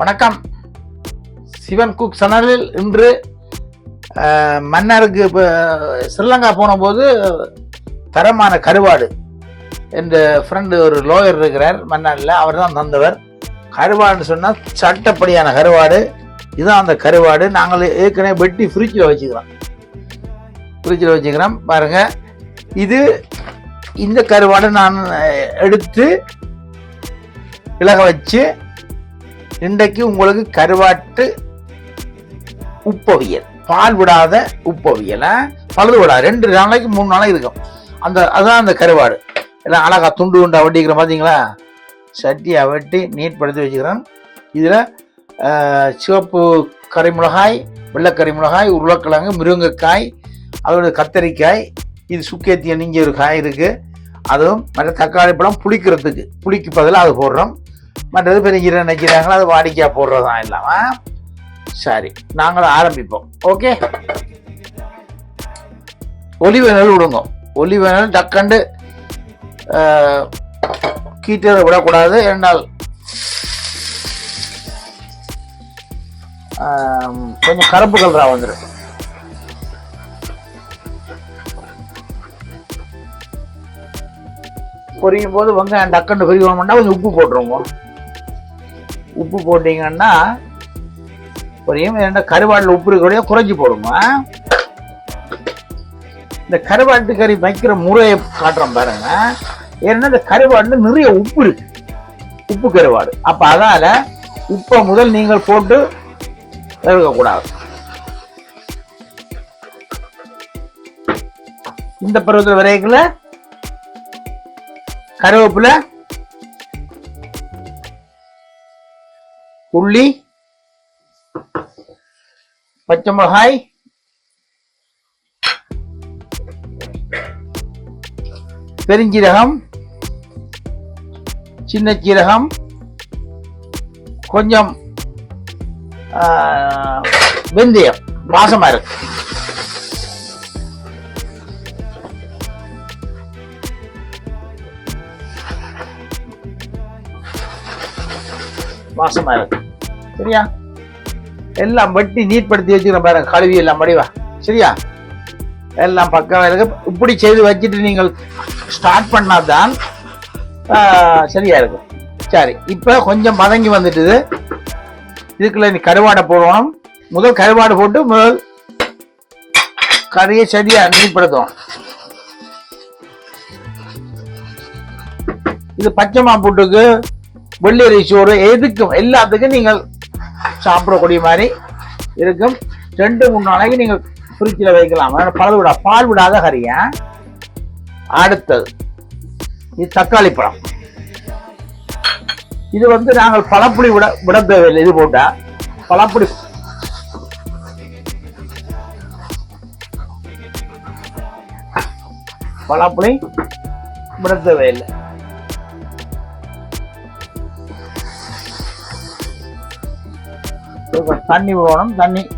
வணக்கம். சிவன் குக் சனலில் இன்று மன்னருக்கு இப்போ ஸ்ரீலங்கா போனபோது தரமான கருவாடு என்ற ஃப்ரெண்டு ஒரு லோயர் இருக்கிறார் மன்னாரில். அவர் தான் தந்தவர். கருவாடுன்னு சொன்னால் சட்டப்படியான கருவாடு. இதுதான் அந்த கருவாடு. நாங்கள் ஏற்கனவே வெட்டி ஃப்ரிட்ஜில் வச்சுக்கிறோம். ஃப்ரிட்ஜில் வச்சுக்கிறோம். பாருங்கள் இது இந்த கருவாடை நான் எடுத்து இலக வச்சு இன்றைக்கு உங்களுக்கு கருவாட்டு உப்பவியல். பால் விடாத உப்பவியல் பழுது விடாது ரெண்டு நாளைக்கு மூணு நாளைக்கு இருக்கும். அந்த அதுதான் அந்த கருவாடு. எல்லாம் அழகா துண்டு துண்டா வெட்டிக்கிறோம் பார்த்தீங்களா சட்டியை வெட்டி நீட் படுத்தி வச்சுக்கிறேன் இதில் சிவப்பு கறி மிளகாய் வெள்ளைக்கறி மிளகாய் உருளைக்கிழங்கு முருங்கைக்காய் அதோட கத்தரிக்காய் இது சுக்கேத்திய நீங்க ஒரு காய் இருக்குது அதுவும் மற்ற தக்காளி பழம் புளிக்கிறதுக்கு. புளிக்கு பதிலாக அது போடுறோம். மற்றது பெரிய நினைக்கிறாங்களோ? அது வாடிக்கையாக போடுறதான் இல்லாம சரி நாங்களும் ஆரம்பிப்போம். ஓகே ஒலிவேனல் விடுங்க. ஒலிவேனல் டக்கண்டு கீட்டரை விடக்கூடாது. என்னால் கொஞ்சம் கருப்பு கலரா வந்துடும் பொரியும் போது வெங்காயம் டக்குன்னு பொரியணும்னா கொஞ்சம் உப்பு போட்டுருவோம். உப்பு போட்டிங்கன்னா பொரியும் ஏன்னா கருவாடில் உப்பு இருக்கிறதைய குறைஞ்சி போடுங்க. இந்த கருவாட்டு கறி வைக்கிற முறையை காட்டுறோம் பாருங்க. ஏன்னா இந்த கருவாடுல நிறைய உப்பு இருக்கு. உப்பு கருவாடு. அப்போ அதால் உப்பை முதல் நீங்கள் போட்டு இருக்கக்கூடாது இந்த பருவத்தில் வரைக்குள்ள கருவேப்பிலை உள்ளி பச்சை மிளகாய் பெருஞ்சீரகம் சின்ன சீரகம் கொஞ்சம் வெந்தயம் வாசமா இருக்கு. வாசமா இருக்கு சரியா? எல்லாம் வெட்டி நீட்படுத்தி வச்சுக்கிறேன் பாருங்க கழுவி எல்லாம் மடிவா சரியா? எல்லாம் பக்கமாக இருக்கு. இப்படி செய்து வச்சுட்டு நீங்கள் ஸ்டார்ட் பண்ணாதான் ஆஹ், சரியா இருக்கும். சரி இப்போ கொஞ்சம் மதங்கி வந்துட்டுது. இதுக்குள்ள நீ கருவாடை போடணும். முதல் கருவாடு போட்டு முதல் கறியை சரியா நீட்படுத்தும் இது பச்சை மாம்பூட்டுக்கு வெள்ளரி சோறு எதுக்கும் எல்லாத்துக்கும் நீங்கள் சாப்பிடக்கூடிய மாதிரி இருக்கும். ரெண்டு மூணு நாளைக்கு நீங்கள் ஃப்ரிட்ஜில் வைக்கலாம். ஆனா பழது விடா பால் விடாத கறியா அடுத்தது இது தக்காளி பழம். இது வந்து நாங்கள் பழப்புளி விட விட தேவையில்லை இது போட்டால் பழப்புளி பழப்புளி விட தேவையில்லை தண்ணி விடணும் தண்ணி.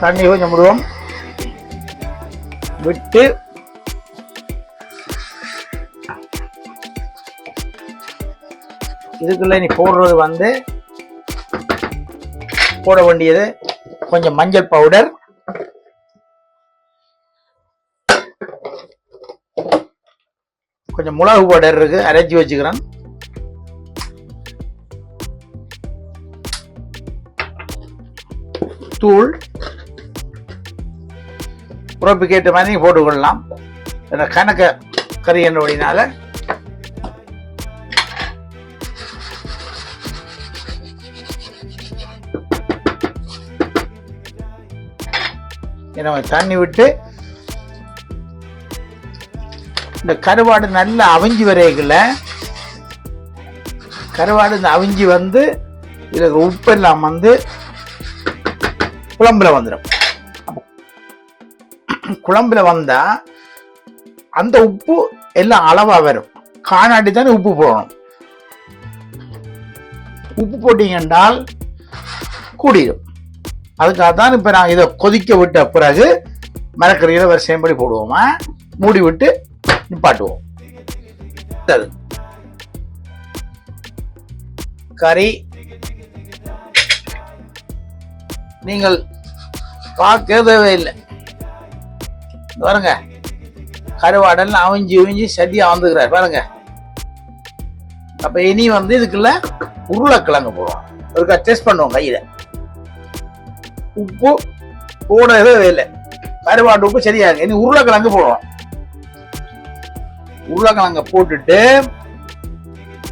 தண்ணி கொஞ்சம் விடுவோம். விட்டு இதுக்குள்ளே நீ போடுறது வந்து போட வேண்டியது கொஞ்சம் மஞ்சள் பவுடர். கொஞ்சம் மிளகு பவுடர் இருக்கு அரைச்சி வச்சுக்கிறேன். தூள். உறப்புக்கு ஏற்ற மாதிரி போட்டுக்கொள்ளலாம். கணக்க கறி என்னோடினால நம்ம தண்ணி விட்டு இந்த கருவாடு நல்லா அவிஞ்சி வரைக்குள்ள கருவாடு இந்த அவிஞ்சி வந்து இதுல உப்பெல்லாம் வந்து குழம்புல வந்துடும் குழம்புல வந்தா அந்த உப்பு எல்லாம் அளவா வரும். காணாடி தானே உப்பு போடணும். உப்பு போட்டீங்க என்றால் கூடிடும் அதுக்காக தான் இப்போ நான் இதை கொதிக்க விட்ட பிறகு மரக்கறியில் வரிசையம்படி போடுவோமா? மூடி விட்டு நிப்பாட்டுவோம். கறி. நீங்கள் பார்க்க தேவையில்லை. பாருங்க. கருவாடல் அவிஞ்சி அவிஞ்சி சதியாக வந்துக்கிறார் பாருங்க. அப்போ இனி வந்து இதுக்குள்ள உருளைக்கிழங்கு போடுவோம். ஒருக்கா டெஸ்ட் பண்ணுவோம் கையில். உப்பு போடவே இல்லை. கருவாட்டு உப்பு சரியா இனி உருளைக்கிழங்கு போடுவோம் உருளைக்கிழங்க போட்டுட்டு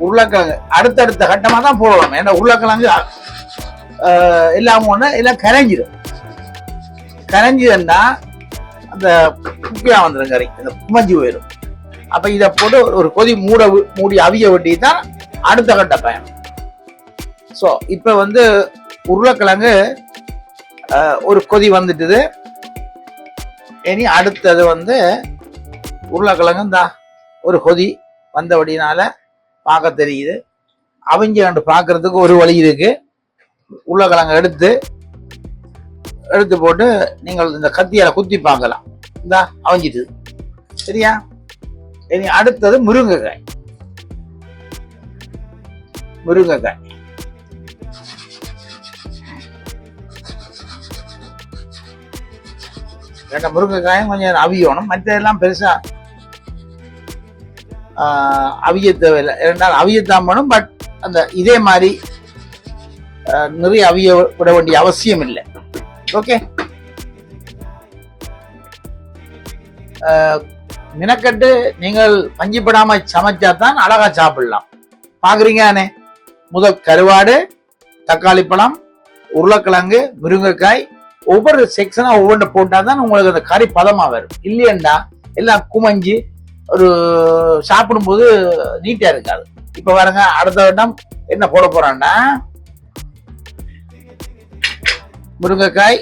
உருளைக்கிழங்கு அடுத்தடுத்த கட்டமா தான் போடுவோம் ஏன்னா உருளைக்கிழங்கு இல்லாம ஒன்று ஒண்ணு எல்லாம் கரைஞ்சிடும் கரைஞ்சிதுன்னா அந்த குப்பியா வந்துடும் கறி. அந்த குமஞ்சி போயிடும் அப்போ இதை போட்டு ஒரு- கொதி மூட மூடி அவிய வெட்டி தான் அடுத்த கட்ட பயணம் ஸோ இப்போ வந்து உருளைக்கிழங்கு ஒரு கொதி வந்துட்டுது. இனி அடுத்தது வந்து உருளைக்கிழங்கு இந்த ஒரு கொதி வந்தபடினால பார்க்க தெரியுது. அவங்க கண்டு பார்க்கறதுக்கு ஒரு வழி இருக்கு. உருளைக்கிழங்கு எடுத்து எடுத்து போட்டு நீங்கள் இந்த கத்தியால குத்தி பார்க்கலாம். இந்த அவிஞ்சிட்டு சரியா? இனி அடுத்தது முருங்கைக்காய். முருங்கைக்காய். ரெண்டு முருங்கைக்காயும் கொஞ்சம் அவியணும் மற்றதெல்லாம் பெருசா ஆஹ், அவிய தேவையில்லை. இரண்டால் அவியத்தான் பட் அந்த இதே மாதிரி நிறைய அவிய விட வேண்டிய அவசியம் இல்லை. ஓகே மினக்கட்டு நீங்கள் பஞ்சிப்படாம சமைச்சா தான் அழகா சாப்பிடலாம். பாக்குறீங்கண்ணே முதல் கருவாடு தக்காளி பழம் உருளைக்கிழங்கு முருங்கைக்காய் ஒவ்வொரு செக்ஷனா ஒவ்வொன்று போட்டால் தான் உங்களுக்கு அந்த கறி பதமாக வரும். இல்லையண்டா எல்லாம் குமஞ்சி ஒரு சாப்பிடும்போது நீட்டாக இருக்காது. இப்போ பாருங்க அடுத்த வருடம் என்ன போட போறான்னா முருங்கைக்காய்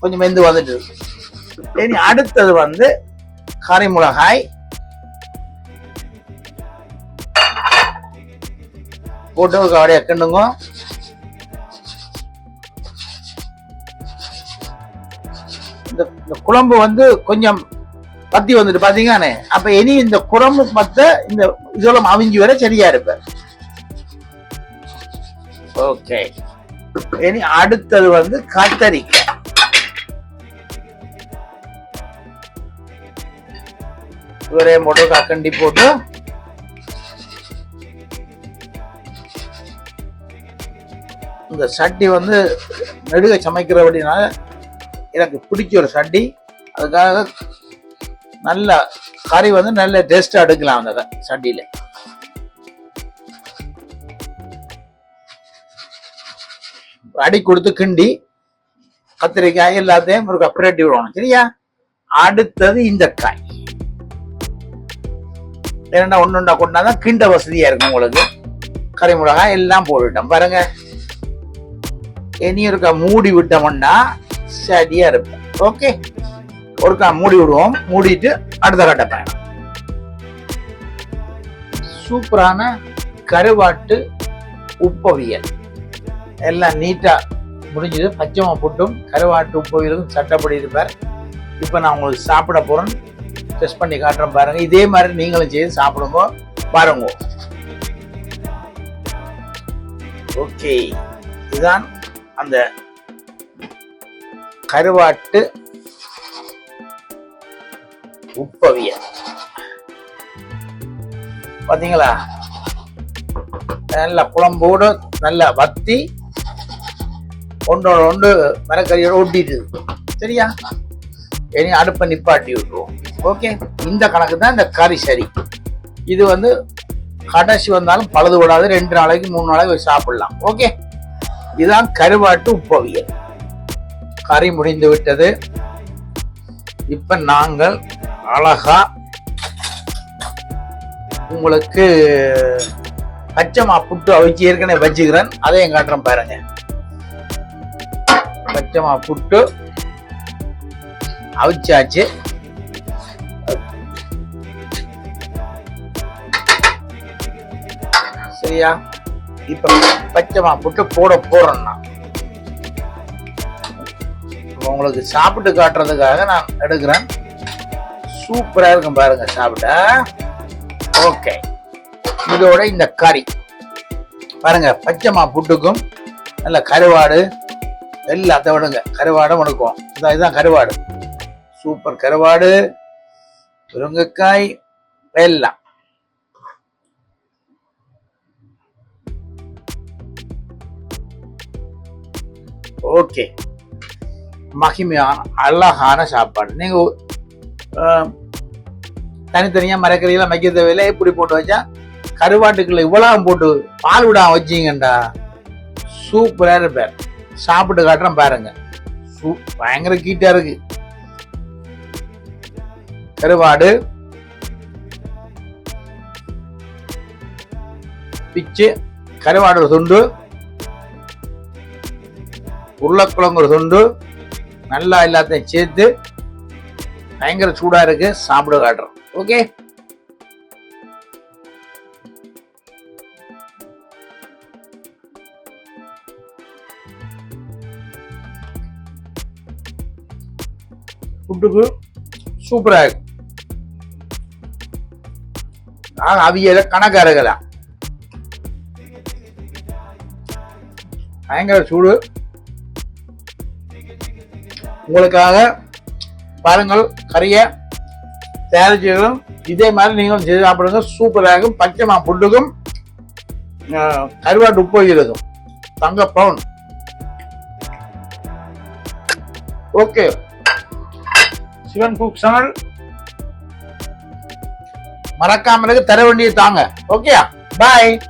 கொஞ்சம் மெந்து வந்துட்டு இருக்கு. இனி அடுத்தது வந்து கறி மிளகாய் போட்டு அப்படியே கிண்டுங்க. இந்த குழம்பு வந்து கொஞ்சம் பத்தி வந்துட்டு பாத்தீங்கன்னு அப்ப இனி இந்த குழம்பு மத்த இந்த இதெல்லாம் அவிஞ்சு வர சரியா இருப்ப ஓகே இனி அடுத்தது வந்து கத்தரிக்காய் ஒரே போட்டு கக்கண்டி போட்டு. இந்த சட்டி வந்து நெடுக சமைக்கிறபடினால எனக்கு பிடிச்ச ஒரு சட்டி. அதுக்காக நல்ல கறி வந்து நல்ல டேஸ்ட் எடுக்கலாம் அந்த சட்டியில். அடி கொடுத்து கிண்டி கத்திரிக்காய் எல்லாத்தையும் ஒரு கப்பரேட்டி விடணும் சரியா? அடுத்தது இந்த காய். இரண்டா ஒண்ணுண்டா கொண்டாதான் கிண்ட வசதியா இருக்கும் உங்களுக்கு. கறி மிளகாய் எல்லாம் போட்டுட்டோம். பாருங்க. இனி இருக்கா மூடி விட்டோம்னா சரியா இருப்பேன் ஓகே ஒருக்கா மூடி விடுவோம். மூடிட்டு அடுத்த கட்ட பயணம் சூப்பரான கருவாட்டு உப்பவியல். எல்லாம் நீட்டா முடிஞ்சது. பச்சைமா புட்டும் கருவாட்டு உப்பவியலும் சட்டப்படி இருப்பார். இப்போ நான் உங்களுக்கு சாப்பிட போகிறேன் டெஸ்ட் பண்ணி காட்டுறேன் பாருங்க. இதே மாதிரி நீங்களும் செய்து சாப்பிடுங்க. பாருங்க. ஓகே இதுதான் அந்த கருவாட்டு உப்பவியல். பாத்தீங்களா? நல்ல குழம்போடு நல்லா வத்தி ஒன்றோட ஒன்று மரக்கறியோட ஒட்டிட்டு சரியா? இனி அடுப்பை நிப்பாட்டி விட்டுருவோம். ஓகே? இந்த கணக்கு தான் இந்த கறி சரி. இது வந்து கடைசி வந்தாலும் பழுது விடாது ரெண்டு நாளைக்கு மூணு நாளைக்கு வச்சு சாப்பிடலாம். ஓகே? இதுதான் கருவாட்டு உப்பவியல். கறி முடிந்து விட்டது. இப்ப நாங்கள் அழகா உங்களுக்கு பச்சைமா புட்டு அவிச்சு ஏற்கனவே வச்சுக்கிறேன். அதையும் காட்டுறேன் பாருங்க. பச்சைமா புட்டு அவிச்சாச்சு. சரியா? இப்ப பச்சைமா புட்டு போட போறேன்னா உங்களுக்கு சாப்பிட்டு காட்டுறதுக்காக நான் எடுக்கிறேன். சூப்பரா இருக்கும் பாருங்க சாப்பிட ஓகே. இதோட இந்த கறி. பாருங்க பச்சைமா புட்டுக்கும் நல்ல கருவாடு எல்லாத்த விடுங்க. கருவாடும் எடுக்கும் இதான் இதுதான் கருவாடு. சூப்பர் கருவாடு முருங்கைக்காய் எல்லாம். ஓகே. மகிமையான அழகான சாப்பாடு. நீங்கள் தனித்தனியாக மரக்கறியெல்லாம் வைக்க தேவையில்லை. இப்படி போட்டு வச்சா கருவாட்டுக்குள்ள இவ்வளவு போட்டு பால் விடாம வச்சிங்கண்டா சூப்பராக இருப்பார். சாப்பிட்டு காட்டுறேன் பாருங்க. சூ- பயங்கர கீட்டா இருக்கு. கருவாடு பிச்சு கருவாடு ஒரு துண்டு உருளைக்கிழங்கு ஒரு துண்டு நல்லா எல்லாத்தையும் சேர்த்து பயங்கர சூடா இருக்கு. சாப்பிட காட்டுறோம். ஓகே ஃபுட்டுக்கு சூப்பரா இருக்கு. நான் அவியல கணக்காரர்களா பயங்கர சூடு. உங்களுக்காக பாருங்கள் கறியை தயாரிச்சுகளும் இதே மாதிரி நீங்களும் செய்து சாப்பிடுங்க. சூப்பராக பச்சைமா புட்டுக்கும் கருவாட்டு உப்பு வைக்கிறதும் தங்க பவுன் ஓகே சிவன் குக் சேனல் மறக்காமலுக்கு தர வேண்டிய தாங்க. Okay bye